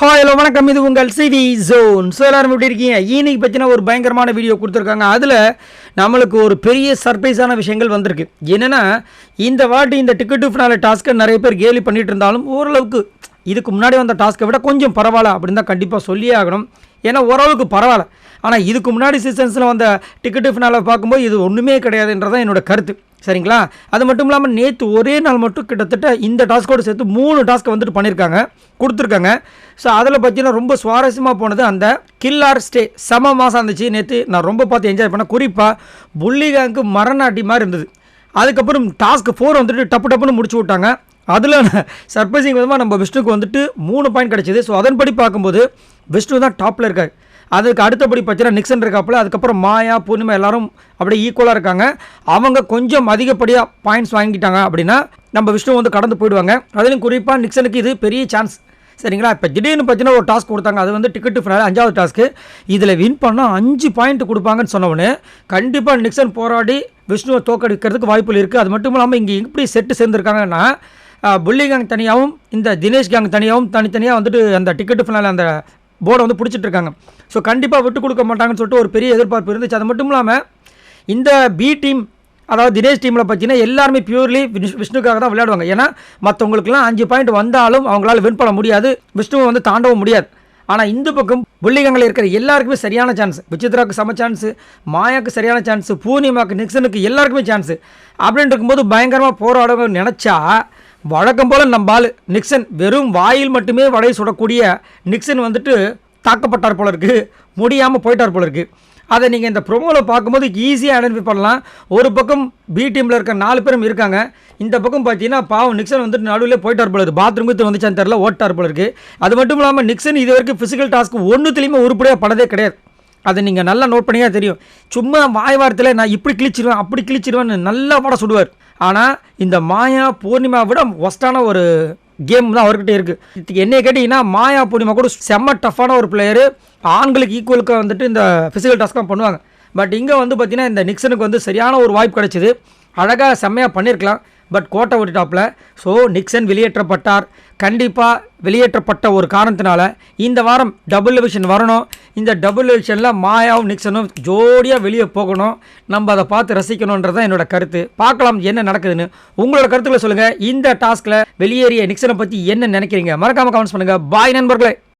Hi hello வணக்கம். இது உங்கள் சிவி ஜோன் ஸோ எல்லாரும் எப்படி இருக்கீங்க? இன்னைக்கு பற்றின ஒரு பயங்கரமான வீடியோ கொடுத்துருக்காங்க. அதில் நம்மளுக்கு ஒரு பெரிய சர்ப்ரைஸான விஷயங்கள் வந்திருக்கு. என்னென்னா இந்த வாட்டி இந்த டிக்கெட் டு ஃபினால டாஸ்க்கை நிறைய பேர் கேலி பண்ணிட்டு இருந்தாலும் ஓரளவுக்கு இதுக்கு முன்னாடி வந்த டாஸ்க்கை விட கொஞ்சம் பரவாயில்ல அப்படின்னு தான் கண்டிப்பாக சொல்லியே ஆகணும். ஏன்னா ஓரளவுக்கு பரவாயில்ல. ஆனால் இதுக்கு முன்னாடி சீசன்ஸில் வந்த டிக்கெட் ஃபினால பார்க்கும்போது இது ஒன்றுமே கிடையாதுன்றதான் என்னோட கருத்து. சரிங்களா? அது மட்டும் இல்லாமல் நேற்று ஒரே நாள் மட்டும் கிட்டத்தட்ட இந்த டாஸ்க்கோடு சேர்த்து மூணு டாஸ்க்கை வந்துட்டு பண்ணியிருக்காங்க கொடுத்துருக்காங்க. ஸோ அதில் பார்த்தீங்கன்னா ரொம்ப சுவாரஸ்யமாக போனது அந்த கில்லார் ஸ்டே செம மாதம் இருந்துச்சு. நேற்று நான் ரொம்ப பார்த்து என்ஜாய் பண்ணேன். குறிப்பாக புள்ளிகாங்க்கு மரணாட்டி மாதிரி இருந்தது. அதுக்கப்புறம் டாஸ்க் ஃபோர் வந்துட்டு டப்பு டப்புன்னு முடிச்சு விட்டாங்க. அதில் சர்ப்ரைசிங் விதமாக நம்ம விஷ்ணுக்கு வந்துட்டு மூணு பாயிண்ட் கிடச்சிது. ஸோ அதன்படி பார்க்கும்போது விஷ்ணு தான் டாப்பில் இருக்கார். அதுக்கு அடுத்தபடி பார்த்தீங்கன்னா நிக்சன் இருக்காப்புல அதுக்கப்புறம் மாயா பூர்ணிமா எல்லாரும் அப்படியே ஈக்குவலாக இருக்காங்க. அவங்க கொஞ்சம் அதிகப்படியாக பாயிண்ட்ஸ் வாங்கிட்டாங்க அப்படின்னா நம்ம விஷ்ணு வந்து கடந்து போயிடுவாங்க. அதுலேயும் குறிப்பாக நிக்சனுக்கு இது பெரிய சான்ஸ் சரிங்களா? இப்போ திடீர்னு பார்த்தீங்கன்னா ஒரு டாஸ்க் கொடுத்தாங்க. அது வந்து டிக்கெட்டு ஃபினால் அஞ்சாவது டாஸ்க்கு இதில் வின் பண்ணால் அஞ்சு பாயிண்ட் கொடுப்பாங்கன்னு சொன்னவொடனே கண்டிப்பாக நிக்சன் போராடி விஷ்ணுவை தோக்கடிக்கிறதுக்கு வாய்ப்புகள் இருக்குது அது மட்டும் இல்லாமல் இங்கே எப்படி செட்டு சேர்ந்துருக்காங்கன்னா புள்ளி கேங் தனியாகவும் இந்த தினேஷ் கேங் தனியாகவும் தனித்தனியாக வந்துட்டு அந்த டிக்கெட்டு ஃபினால் அந்த போர்டை வந்து பிடிச்சிட்டு இருக்காங்க ஸோ கண்டிப்பாக விட்டு கொடுக்க மாட்டாங்கன்னு சொல்லிட்டு ஒரு பெரிய எதிர்பார்ப்பு இருந்துச்சு. அது மட்டும் இல்லாமல் இந்த பி டீம் அதாவது தினேஷ் டீமில் பார்த்தீங்கன்னா எல்லாருமே பியூர்லி விஷ்ணுக்காக தான் விளையாடுவாங்க. ஏன்னா மற்றவங்களுக்குலாம் அஞ்சு பாயிண்ட் வந்தாலும் அவங்களால வின் பண்ண முடியாது. விஷ்ணுவை வந்து தாண்டவும் முடியாது. ஆனால் இந்த பக்கம் புள்ளிகங்களில் இருக்கிற எல்லாருக்குமே சரியான சான்ஸ் விசித்ராவுக்கு சம சான்ஸு மாயாவுக்கு சரியான சான்ஸு பூர்ணிமாவுக்கு நிக்சனுக்கு எல்லாருக்குமே சான்ஸு அப்படின்னு இருக்கும்போது பயங்கரமாக போராடணும்னு நினச்சா வழக்கம் போல் நம்ம ஆள் நிக்சன் வெறும் வாயில் மட்டுமே வடையை சுடக்கூடிய நிக்சன் வந்துட்டு தாக்கப்பட்டார் போல இருக்குது முடியாமல் போயிட்டார் போல இருக்குது அதை நீங்கள் இந்த ப்ரொமோவில் பார்க்கும்போது ஈஸியாக ஐடென்டிஃபை பண்ணலாம். ஒரு பக்கம் பி டீமில் இருக்க நாலு பேரும் இருக்காங்க. இந்த பக்கம் பார்த்தீங்கன்னா பாவம் நிக்சன் வந்துட்டு நடுவில் போயிட்டார் போல இருக்குது பாத்ரூம் வந்துச்சான்னு தெரில ஓட்டார் போல இருக்குது அது மட்டும் இல்லாமல் நிக்சன் இது வரைக்கும் ஃபிசிக்கல் டாஸ்க் ஒன்றுத்துலேயுமே உருப்படியாக படதே கிடையாது. அதை நீங்கள் நல்லா நோட் பண்ணியாக தெரியும். சும்மா வாய் வாரத்தில் நான் இப்படி கிழிச்சிருவேன் அப்படி கிழிச்சிருவேன்னு நல்லா பட சுடுவார். ஆனால் இந்த மாயா பூர்ணிமா விட ஒஸ்டான ஒரு கேம் தான் அவர்கிட்ட இருக்குது என்னை கேட்டிங்கன்னா மாயா பூர்ணிமா கூட செம்ம டஃப்பான ஒரு பிளேயரு ஆண்களுக்கு ஈக்குவலுக்கு வந்துட்டு இந்த ஃபிசிக்கல் டாஸ்க்லாம் பண்ணுவாங்க. பட் இங்கே வந்து பார்த்திங்கன்னா இந்த நிக்சனுக்கு வந்து சரியான ஒரு வாய்ப்பு கிடைச்சிது. அழகாக செம்மையாக பண்ணியிருக்கலாம் பட் கோட்டை விட்டுட்டாப்பில். So Nixon வெளியேற்றப்பட்டார். கண்டிப்பாக வெளியேற்றப்பட்ட ஒரு காரணத்தினால இந்த வாரம் டபுள் டிவிஷன் வரணும். இந்த டபுள் டிவிஷனில் மாயாவும் நிக்சனும் ஜோடியாக வெளியே போகணும். நம்ம அதை பார்த்து ரசிக்கணுன்றது தான் என்னோட கருத்து. பார்க்கலாம் என்ன நடக்குதுன்னு. உங்களோட கருத்துக்களை சொல்லுங்கள் இந்த டாஸ்கில் வெளியேறிய நிக்சனை பற்றி என்ன நினைக்கிறீங்க? மறக்காமல் கமெண்ட்ஸ் பண்ணுங்கள் பாய் நண்பர்களே.